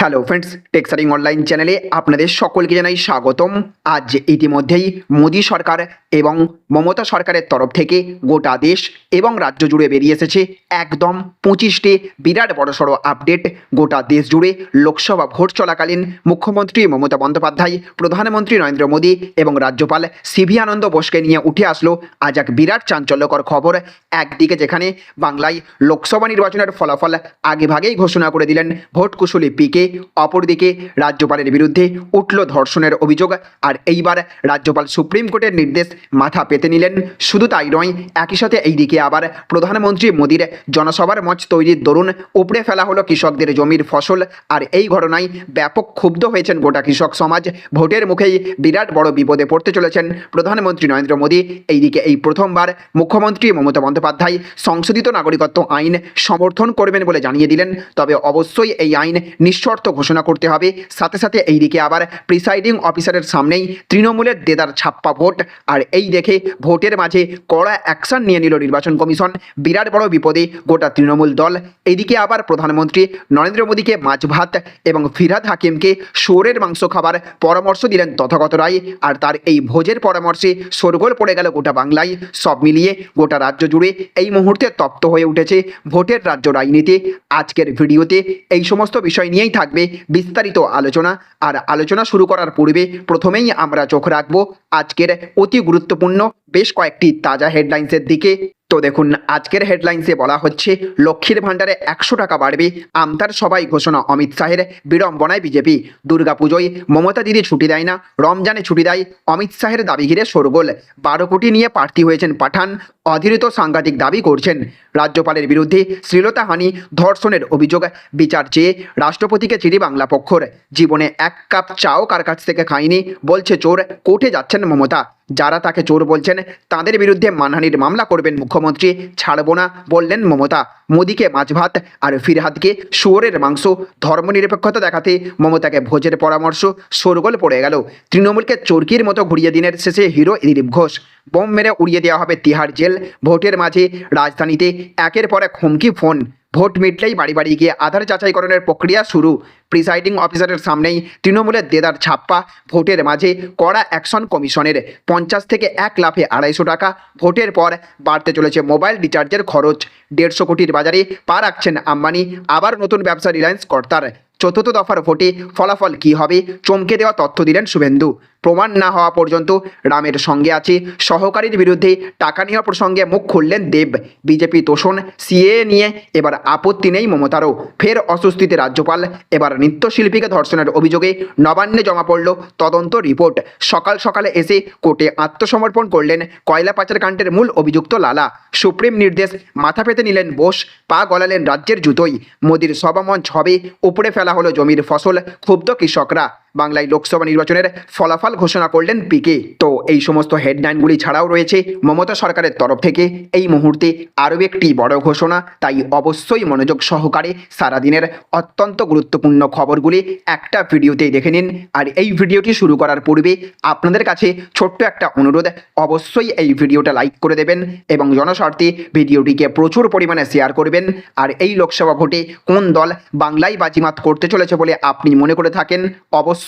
Hello friends টেক্সারিং online চ্যানেলে আপনাদের সকলকে জানাই স্বাগতম। আজ ইতিমধ্যেই মোদী সরকার এবং মমতা সরকারের তরফ থেকে গোটা দেশ এবং রাজ্য জুড়ে বেরিয়ে এসেছে একদম পঁচিশটি বিরাট বড়সড় আপডেট গোটা দেশ জুড়ে লোকসভা ভোট চলাকালীন মুখ্যমন্ত্রী মমতা বন্দ্যোপাধ্যায়, প্রধানমন্ত্রী নরেন্দ্র মোদী এবং রাজ্যপাল সিভি আনন্দ বোসকে নিয়ে উঠে আসলো আজ এক বিরাট চাঞ্চল্যকর খবর। একদিকে যেখানে বাংলায় লোকসভা নির্বাচনের ফলাফল আগেভাগেই ঘোষণা করে দিলেন ভোট কুশলী পিকে অপরদিকে রাজ্যপালের বিরুদ্ধে উঠল ধর্ষণের অভিযোগ, আর এইবার রাজ্যপাল সুপ্রিম কোর্টের নির্দেশ মাথা পেতে নিলেন। শুধু তাই নয়, একই সাথে এইদিকে আবার প্রধানমন্ত্রী মোদীর জনসভার মঞ্চ তৈরির দরুন উপড়ে ফেলা হলো কৃষকদের জমির ফসল, আর এই ঘটনায় ব্যাপক ক্ষুব্ধ হয়েছেন গোটা কৃষক সমাজ। ভোটের মুখেই বিরাট বড় বিপদে পড়তে চলেছেন প্রধানমন্ত্রী নরেন্দ্র মোদী। এইদিকে এই প্রথমবার মুখ্যমন্ত্রী মমতা বন্দ্যোপাধ্যায় সংশোধিত নাগরিকত্ব আইন সমর্থন করবেন বলে জানিয়ে দিলেন। তবে অবশ্যই এই আইন নিঃশর্ত ঘোষণা করতে হবে। সাথে সাথে এইদিকে আবার প্রিসাইডিং অফিসারের সামনেই তৃণমূলের দেদার ছাপ্পা ভোট। আর এই দেখে ভোটের মাঝে কড়া অ্যাকশন নিয়ে নিল নির্বাচন কমিশন। বিরাট বড় বিপদে গোটা তৃণমূল দল। এদিকে আবার প্রধানমন্ত্রী নরেন্দ্র মোদীকে মাছ ভাত এবং ফিরহাদ হাকিমকে শুয়োরের মাংস খাবার পরামর্শ দিলেন তথাগত রায়। আর তার এই ভোজের পরামর্শে শোরগোল পড়ে গেল গোটা বাংলায়। সব মিলিয়ে গোটা রাজ্য জুড়ে এই মুহূর্তে তপ্ত হয়ে উঠেছে ভোটের রাজ্য রাজনীতি। আজকের ভিডিওতে এই সমস্ত বিষয় নিয়েই থাকবে। বিস্তারিত আলোচনা। আর আলোচনা শুরু করার পূর্বে প্রথমেই আমরা চোখ রাখব আজকের অতি গুরুত্বপূর্ণ, বেশ কয়েকটি তাজা হেডলাইন্সের দিকে। তো দেখুন, আজকের হেডলাইন্সে বলা হচ্ছে, লক্ষ্মীর ভাণ্ডারে একশো টাকা বাড়বে, আমতার সবাই ঘোষণা, অমিত শাহের বিড়ম্বনায় বিজেপি। দুর্গাপুজোয় মমতা দিদি ছুটি দেয় না, রমজানে ছুটি দেয় অমিত শাহের দাবি ঘিরে শোরগোল। বারো কোটি নিয়ে প্রার্থী হয়েছেন পাঠান, অধীরিত সাংঘাতিক দাবি করছেন। রাজ্যপালের বিরুদ্ধে শ্লীলতাহানি ধর্ষণের অভিযোগ, বিচার চেয়ে রাষ্ট্রপতিকে চিঠি বাংলা পক্ষর। জীবনে এক কাপ চাও কার কাছ থেকে খায়নি বলছে চোর, কোর্টে যাচ্ছেন মমতা। যারা তাকে চোর বলছেন, তাদের বিরুদ্ধে মানহানির মামলা করবেন মুখ্যমন্ত্রী। ছাড়ব না, বললেন মমতা। মোদীকে মাছ ভাত আর ফিরহাদকে শুয়োরের মাংস। ধর্মনিরপেক্ষতা দেখাতে মমতাকে ভোজের পরামর্শ। শোরগোল পড়ে গেল। তৃণমূলকে চরকির মতো ঘুরিয়ে দিনের শেষে হিরো দিলীপ ঘোষ। বোম মেরে উড়িয়ে দেওয়া হবে তিহার জেল। ভোটের মাঝে রাজধানীতে একের পর এক হুমকি ফোন। ভোট মিটলেই বাড়ি বাড়ি গিয়ে আধার যাচাইকরণের প্রক্রিয়া শুরু। প্রিসাইডিং অফিসারের সামনেই তৃণমূলের দেদার ছাপ্পা ভোটের মাঝে কড়া অ্যাকশন কমিশনের। পঞ্চাশ থেকে এক লাফে আড়াইশো টাকা ভোটের পর বাড়তে চলেছে মোবাইল রিচার্জের খরচ। দেড়শো কোটির বাজারে পা রাখছেন আম্বানি, আবার নতুন ব্যবসা রিলায়েন্স কর্তার। চতুর্থ দফার ভোটে ফলাফল কী হবে? চমকে দেওয়া তথ্য দিলেন শুভেন্দু। প্রমাণ না হওয়া পর্যন্ত রামের সঙ্গে আছে। সহকারীর বিরুদ্ধে টাকা নেওয়া প্রসঙ্গে মুখ খুললেন দেব। বিজেপি তোষণ সিএ নিয়ে এবার আপত্তি নেই মমতারও। ফের অস্বস্তিতে রাজ্যপাল, এবার নৃত্যশিল্পীকে ধর্ষণের অভিযোগে নবান্নে জমা পড়ল তদন্ত রিপোর্ট। সকাল সকালে এসে কোর্টে আত্মসমর্পণ করলেন কয়লা পাচার কাণ্ডের মূল অভিযুক্ত লালা। সুপ্রিম নির্দেশ, মাথা পেতে নিলেন বোস, পা গলালেন রাজ্যের জুতোই। মোদির সভামঞ্চ হবে উপড়ে ফেলা হলো জমির ফসল, ক্ষুব্ধ কৃষকরা। বাংলায় লোকসভা নির্বাচনের ফলাফল ঘোষণা করলেন পিকে তো এই সমস্ত হেডলাইনগুলি ছাড়াও রয়েছে মমতা সরকারের তরফ থেকে। এই মুহূর্তে আরও একটি বড় ঘোষণা, তাই অবশ্যই মনোযোগ সহকারে সারাদিনের অত্যন্ত গুরুত্বপূর্ণ খবরগুলি একটা ভিডিওতেই দেখে নিন। আর এই ভিডিওটি শুরু করার পূর্বে আপনাদের কাছে ছোট্ট একটা অনুরোধ, অবশ্যই এই ভিডিওটা লাইক করে দেবেন এবং জনস্বার্থে ভিডিওটিকে প্রচুর পরিমাণে শেয়ার করবেন। আর এই লোকসভা ভোটে কোন দল বাংলায় বাজিমাত করতে চলেছে বলে আপনি মনে করে থাকেন, অবশ্যই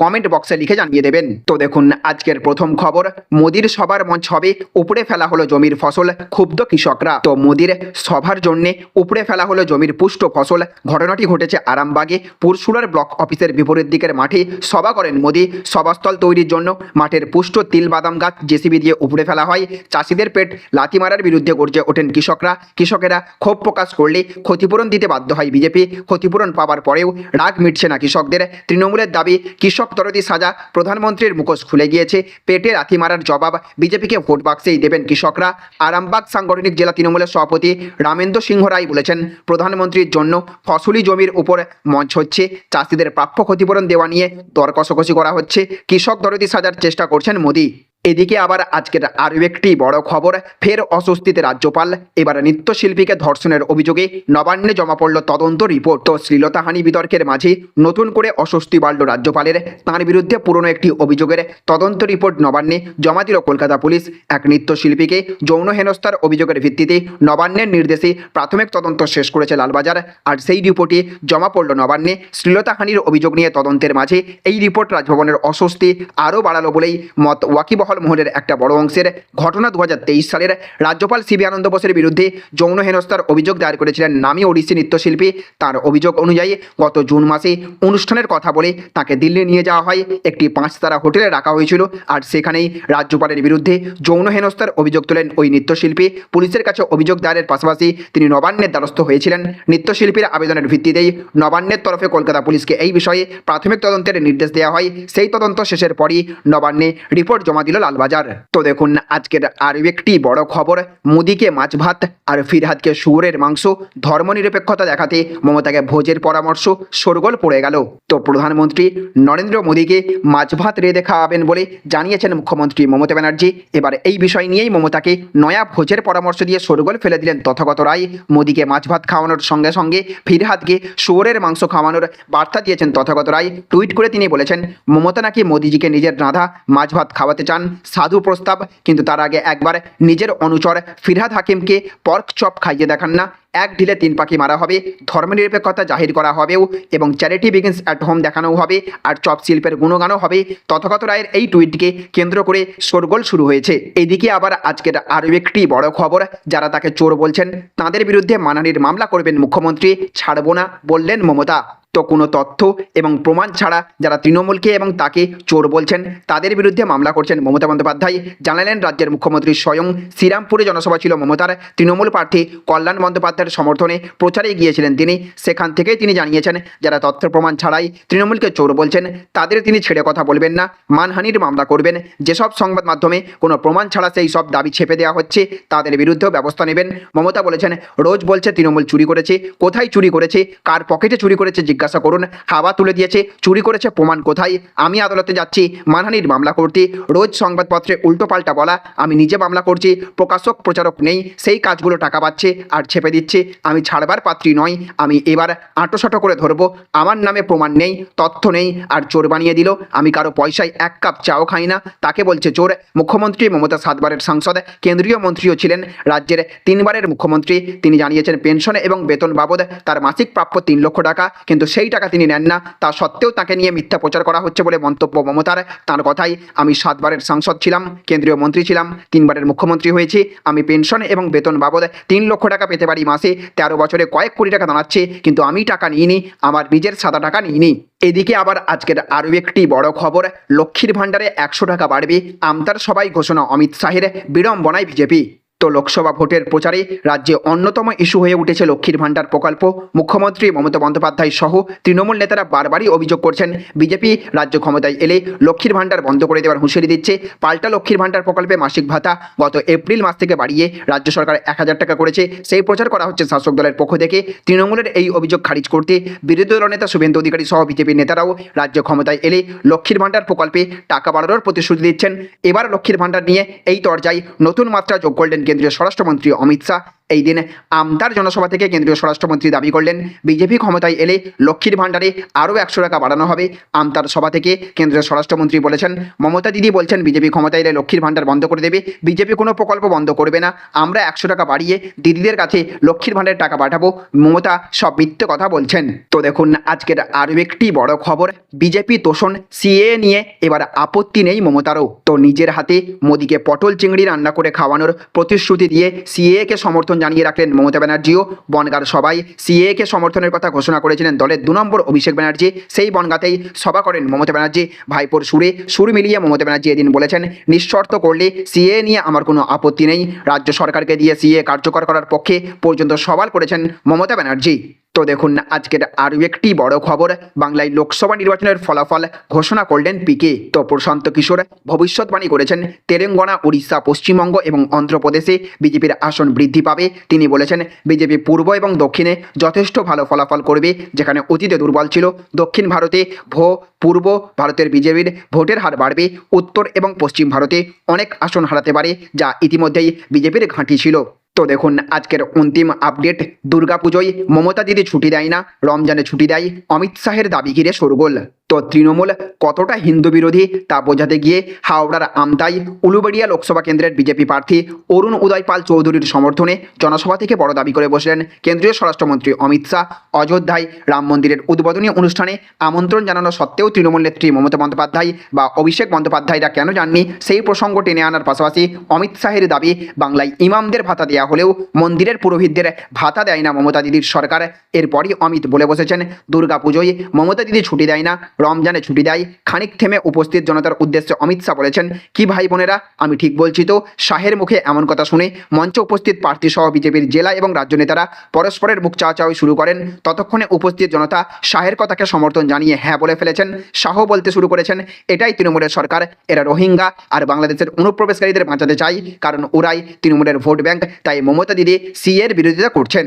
কমেন্ট বক্সে লিখে জানিয়ে দেবেন। তো দেখুন, আজকের প্রথম খবর, মোদির সভার মঞ্চ হবে, উপড়ে ফেলা হলো জমির ফসল, ক্ষুব্ধ কৃষকরা। তো মোদির সভার জন্য উপড়ে ফেলা হলো জমির পুষ্ট ফসল, ঘটনাটি ঘটেছে আরামবাগে পুরসুরার ব্লক অফিসের বিপরীত দিকের মাঠে। সভা করেন মোদি, সভাস্থল তৈরির জন্য মাঠের পুষ্ট তিল বাদাম গাছ জেসিবি দিয়ে উপড়ে ফেলা হয়। চাষিদের পেট লাথি মারার বিরুদ্ধে গর্জে ওঠেন কৃষকরা। কৃষকেরা ক্ষোভ প্রকাশ করলে ক্ষতিপূরণ দিতে বাধ্য হয় বিজেপি। ক্ষতিপূরণ পাওয়ার পরেও রাগ মিটছে না কৃষকদের। তৃণমূলের দাবি কৃষক তরদি সাজা প্রধানমন্ত্রীর মুখোশ খুলে গিয়েছে। পেটে লাথি মারার জবাব বিজেপিকে ভোট বাক্সেই দেবেন কৃষকরা। আরামবাগ সাংগঠনিক জেলা তৃণমূলের সভাপতি রামেন্দ্র সিংহ রায় বলেছেন, প্রধানমন্ত্রীর জন্য ফসলি জমির উপর মঞ্চ হচ্ছে। চাষিদের প্রাপ্য ক্ষতিপূরণ দেওয়া নিয়ে দর করা হচ্ছে। কৃষক দরদি সাজার চেষ্টা করছেন মোদী। এদিকে আবার আজকের আরও একটি বড় খবর, ফের অস্বস্তিতে রাজ্যপাল, এবার নৃত্যশিল্পীকে ধর্ষণের অভিযোগে নবান্নে জমা পড়ল তদন্ত রিপোর্ট। তো শ্লীলতাহানি বিতর্কের মাঝে নতুন করে অস্বস্তি বাড়ল রাজ্যপালের। তাঁর বিরুদ্ধে পুরনো একটি অভিযোগের তদন্ত রিপোর্ট নবান্নে জমা দিল কলকাতা পুলিশ। এক নৃত্যশিল্পীকে যৌন হেনস্থার অভিযোগের ভিত্তিতে নবান্নের নির্দেশে প্রাথমিক তদন্ত শেষ করেছে লালবাজার। আর সেই রিপোর্টে জমা পড়ল নবান্নে শ্লীলতাহানির অভিযোগ নিয়ে তদন্তের মাঝে এই রিপোর্ট রাজভবনের অস্বস্তি আরও বাড়ালো বলেই মত ওয়াকিবহল মহলের একটা বড় অংশের ঘটনা দু হাজার তেইশ সালের রাজ্যপাল সিবি আনন্দ বোসের বিরুদ্ধে যৌন হেনস্থার অভিযোগ দায়ের করেছিলেন নামী ওড়িশি নৃত্যশিল্পী। তার অভিযোগ অনুযায়ী গত জুন মাসে অনুষ্ঠানের কথা বলে তাকে দিল্লি নিয়ে যাওয়া হয়। একটি পাঁচতারা হোটেলে রাখা হয়েছিল আর সেখানেই রাজ্যপালের বিরুদ্ধে যৌন হেনস্থার অভিযোগ তোলেন ওই নৃত্যশিল্পী। পুলিশের কাছে অভিযোগ দায়েরের পাশাপাশি তিনি নবান্নের দ্বারস্থ হয়েছিলেন। নৃত্যশিল্পীর আবেদনের ভিত্তিতেই নবান্নের তরফে কলকাতা পুলিশকে এই বিষয়ে প্রাথমিক তদন্তের নির্দেশ দেওয়া হয়। সেই তদন্ত শেষের পরই নবান্নে রিপোর্ট জমা দিল লালবাজার। তো দেখুন, আজকের আরও একটি বড় খবর, মোদিকে মাছ ভাত আর ফিরহাদকে শুয়োরের মাংস, ধর্মনিরপেক্ষতা দেখাতে মমতাকে ভোজের পরামর্শ, শোরগোল পড়ে গেল। তো প্রধানমন্ত্রী নরেন্দ্র মোদীকে মাছ ভাত রেঁধে খাওয়াবেন বলে জানিয়েছেন মুখ্যমন্ত্রী মমতা ব্যানার্জি। এবার এই বিষয় নিয়েই মমতাকে নয়া ভোজের পরামর্শ দিয়ে শোরগোল ফেলে দিলেন তথাগত রায়। মোদীকে মাছ ভাত খাওয়ানোর সঙ্গে সঙ্গে ফিরহাদকে শুয়োরের মাংস খাওয়ানোর বার্তা দিয়েছেন তথাগত রায়। টুইট করে তিনি বলেছেন, মমতা নাকি মোদীজিকে নিজের রাঁধা মাছ ভাত খাওয়াতে চান? সাধু প্রস্তাব, কিন্তু তার আগে একবার নিজের অনুচর ফিরহাদ হাকিমকে পর্ক চপ খাইয়ে দেখান না। এক ঢিলে তিন পাখি মারা হবে। ধর্মনিরপেক্ষতা জাহির করা হবেও এবং চ্যারিটি বিগিনস অ্যাট হোম দেখানো হবে আর চপ শিল্পের গুণগানও হবে। তথাগত রায়ের এই টুইটকে কেন্দ্র করে শোরগোল শুরু হয়েছে। এদিকে আবার আজকের আরও একটি বড় খবর, যারা তাকে চোর বলছেন, তাদের বিরুদ্ধে মানহানির মামলা করবেন মুখ্যমন্ত্রী, ছাড়বো না বললেন মমতা। তো কোনো তথ্য এবং প্রমাণ ছাড়া যারা তৃণমূলকে এবং তাকে চোর বলছেন, তাদের বিরুদ্ধে মামলা করছেন মমতা বন্দ্যোপাধ্যায়। জানালেন রাজ্যের মুখ্যমন্ত্রী স্বয়ং শ্রীরামপুরে জনসভা ছিল মমতার। তৃণমূল প্রার্থী কল্যাণ বন্দ্যোপাধ্যায়ের সমর্থনে প্রচারে গিয়েছিলেন তিনি। সেখান থেকেই তিনি জানিয়েছেন, যারা তথ্য প্রমাণ ছাড়াই তৃণমূলকে চোর বলছেন, তাদের তিনি ছেড়ে কথা বলবেন না, মানহানির মামলা করবেন। যেসব সংবাদ মাধ্যমে কোনো প্রমাণ ছাড়া সেই সব দাবি ছেপে দেওয়া হচ্ছে, তাদের বিরুদ্ধেও ব্যবস্থা নেবেন। মমতা বলেছেন, রোজ বলছে তৃণমূল চুরি করেছে, কোথায় চুরি করেছে, কার পকেটে চুরি করেছে জিজ্ঞাসা করুন, হাওয়া তুলে দিয়েছে, চুরি করেছে প্রমাণ কোথায়, আমি আদালতে যাচ্ছি, মানহানির মামলা করতে, রোজ সংবাদপত্রে উল্টো পাল্টা বলা, আমি নিজে মামলা করছি, প্রকাশক প্রচারক নেই, সেই কাজগুলো টাকা পাচ্ছে, আর ছেপে দিচ্ছে। আমি ছাড়বার পাত্রী নয় আমি এবার আঁটোসাঁটো করে ধরবো। আমার নামে প্রমাণ নেই, তথ্য নেই, আর চোর বানিয়ে দিল। আমি কারও পয়সায় এক কাপ চাও খাই না। তাকে বলছে চোর, মুখ্যমন্ত্রী মমতা সাতবারের সাংসদ, কেন্দ্রীয় মন্ত্রীও ছিলেন রাজ্যের তিনবারের মুখ্যমন্ত্রী। তিনি জানিয়েছেন, পেনশনে এবং বেতন বাবদ তার মাসিক প্রাপ্য তিন লক্ষ টাকা, কিন্তু সেই টাকা তিনি নেন না। তা সত্ত্বেও তাকে নিয়ে মিথ্যা প্রচার করা হচ্ছে বলে মন্তব্য মমতার। তার কথাই, আমি সাতবারের সাংসদ ছিলাম, কেন্দ্রীয় মন্ত্রী ছিলাম, তিনবারের মুখ্যমন্ত্রী হয়েছি, আমি পেনশন এবং বেতন বাবদ তিন লক্ষ টাকা পেতে পারি মাসে তেরো বছরে কয়েক কোটি টাকা দাঁড়াচ্ছে, কিন্তু আমি টাকা নিইনি, আমার নিজের সাদা টাকা নিইনি। এদিকে আবার আজকের আরও একটি বড় খবর, লক্ষ্মীর ভাণ্ডারে একশো টাকা বাড়বে, আমতার সবাই ঘোষণা অমিত শাহের, বিড়ম্বনায় বিজেপি। তো লোকসভা ভোটের প্রচারে রাজ্যে অন্যতম ইস্যু হয়ে উঠেছে লক্ষ্মীর ভাণ্ডার প্রকল্প। মুখ্যমন্ত্রী মমতা বন্দ্যোপাধ্যায় সহ তৃণমূল নেতারা বারবারই অভিযোগ করছেন, বিজেপি রাজ্য ক্ষমতায় এলে লক্ষ্মীর ভাণ্ডার বন্ধ করে দেওয়ার হুঁশিয়ারি দিচ্ছে। পাল্টা লক্ষ্মীর ভাণ্ডার প্রকল্পে মাসিক ভাতা গত এপ্রিল মাস থেকে বাড়িয়ে রাজ্য সরকার এক হাজার টাকা করেছে। সেই প্রচার করা হচ্ছে শাসক দলের পক্ষ থেকে। তৃণমূলের এই অভিযোগ খারিজ করতে বিরোধী দল নেতা শুভেন্দু অধিকারী সহ বিজেপির নেতারাও রাজ্য ক্ষমতায় এলে লক্ষ্মীর ভাণ্ডার প্রকল্পে টাকা বাড়ানোর প্রতিশ্রুতি দিচ্ছেন। এবার লক্ষ্মীর ভাণ্ডার নিয়ে এই দরজায় নতুন মাত্রা যোগ করলেন কেন্দ্রীয় স্বরাষ্ট্রমন্ত্রী অমিত শাহ। এই দিন আমতার জনসভা থেকে কেন্দ্রীয় স্বরাষ্ট্রমন্ত্রী দাবি করলেন, বিজেপি ক্ষমতায় এলে লক্ষ্মীর ভাণ্ডারে আরও একশো টাকা বাড়ানো হবে। আমতার সভা থেকে কেন্দ্রীয় স্বরাষ্ট্রমন্ত্রী বলেছেন, মমতা দিদি বলছেন, বিজেপি ক্ষমতায় এলে লক্ষ্মীর ভাণ্ডার বন্ধ করে দেবে। বিজেপি কোনো প্রকল্প বন্ধ করবে না। আমরা একশো টাকা বাড়িয়ে দিদিদের কাছে লক্ষ্মীর ভাণ্ডারের টাকা পাঠাবো, মমতা সব মিথ্যে কথা বলছেন। তো দেখুন, আজকের আরও একটি বড় খবর, বিজেপি তোষণ সিএ নিয়ে এবার আপত্তি নেই মমতারও। তো নিজের হাতে মোদীকে পটল চিংড়ি রান্না করে খাওয়ানোর প্রতিশ্রুতি দিয়ে সিএকে সমর্থন জানিয়ে রাখলেন মমতা ব্যানার্জিও। বনগার সবাই সিএকে সমর্থনের কথা ঘোষণা করেছিলেন দলের দু নম্বর অভিষেক ব্যানার্জি। সেই বনগাতেই সভা করেন মমতা ব্যানার্জি। ভাইপোর সুরে সুর মিলিয়ে মমতা ব্যানার্জি এদিন বলেছেন, নিঃশর্ত করলে সিএ নিয়ে আমার কোনো আপত্তি নেই। রাজ্য সরকারকে দিয়ে সিএ কার্যকর করার পক্ষে পর্যন্ত সওয়াল করেছেন মমতা ব্যানার্জি। তো দেখুন, আজকের আরও একটি বড় খবর। বাংলায় লোকসভা নির্বাচনের ফলাফল ঘোষণা করলেন পিকে তো প্রশান্ত কিশোর ভবিষ্যৎবাণী করেছেন, তেলেঙ্গানা উড়িষ্যা পশ্চিমবঙ্গ এবং অন্ধ্রপ্রদেশে বিজেপির আসন বৃদ্ধি পাবে। তিনি বলেছেন, বিজেপি পূর্ব এবং দক্ষিণে যথেষ্ট ভালো ফলাফল করবে, যেখানে অতীতে দুর্বল ছিল। দক্ষিণ ভারতে ভো, পূর্ব ভারতের বিজেপির ভোটের হার বাড়বে। উত্তর এবং পশ্চিম ভারতে অনেক আসন হারাতে পারে, যা ইতিমধ্যেই বিজেপির ঘাঁটি ছিল। তো দেখুন, আজকের অন্তিম আপডেট দুর্গাপুজোয় মমতা দিদি ছুটি দেয় না, রমজানে ছুটি দেয় অমিত শাহের দাবি ঘিরে শোরগোল। তো তৃণমূল কতটা হিন্দু বিরোধী তা বোঝাতে গিয়ে হাওড়ার আমতাই উলুবেড়িয়া লোকসভা কেন্দ্রের বিজেপি প্রার্থী অরুণ উদয়পাল চৌধুরীর সমর্থনে জনসভা থেকে বড় দাবি করে বসলেন কেন্দ্রীয় স্বরাষ্ট্রমন্ত্রী অমিত শাহ। অযোধ্যায় রাম মন্দিরের উদ্বোধনী অনুষ্ঠানে আমন্ত্রণ জানানো সত্ত্বেও তৃণমূল নেত্রী মমতা বন্দ্যোপাধ্যায় বা অভিষেক বন্দ্যোপাধ্যায়রা কেন জাননি সেই প্রসঙ্গ টেনে আনার পাশাপাশি অমিত শাহের দাবি, বাংলায় ইমামদের ভাতা দেওয়া হলেও মন্দিরের পুরোহিতদের ভাতা দেয় না মমতা দিদির সরকার। এরপরই অমিত বলে বসেছেন, দুর্গাপুজোয় মমতা দিদি ছুটি দেয় না রমজানে ছুটি দেয়। খানিক থেমে উপস্থিত জনতার উদ্দেশ্যে অমিত শাহ বলেছেন, কি ভাই বোনেরা, আমি ঠিক বলছি তো, শাহের মুখে এমন কথা শুনে মঞ্চে উপস্থিত প্রার্থী সহ বিজেপির জেলা এবং রাজ্য নেতারা পরস্পরের মুখ চাওয়াচাওয়ি শুরু করেন। ততক্ষণে উপস্থিত জনতা শাহের কথাকে সমর্থন জানিয়ে হ্যাঁ বলে ফেলেছেন। শাহ বলতে শুরু করেছেন, এটাই তৃণমূলের সরকার, এরা রোহিঙ্গা আর বাংলাদেশের অনুপ্রবেশকারীদের বাঁচাতে চাই। কারণ ওরাই তৃণমূলের ভোট ব্যাংক, তাই মমতা দিদি সি এর বিরোধিতা করছেন।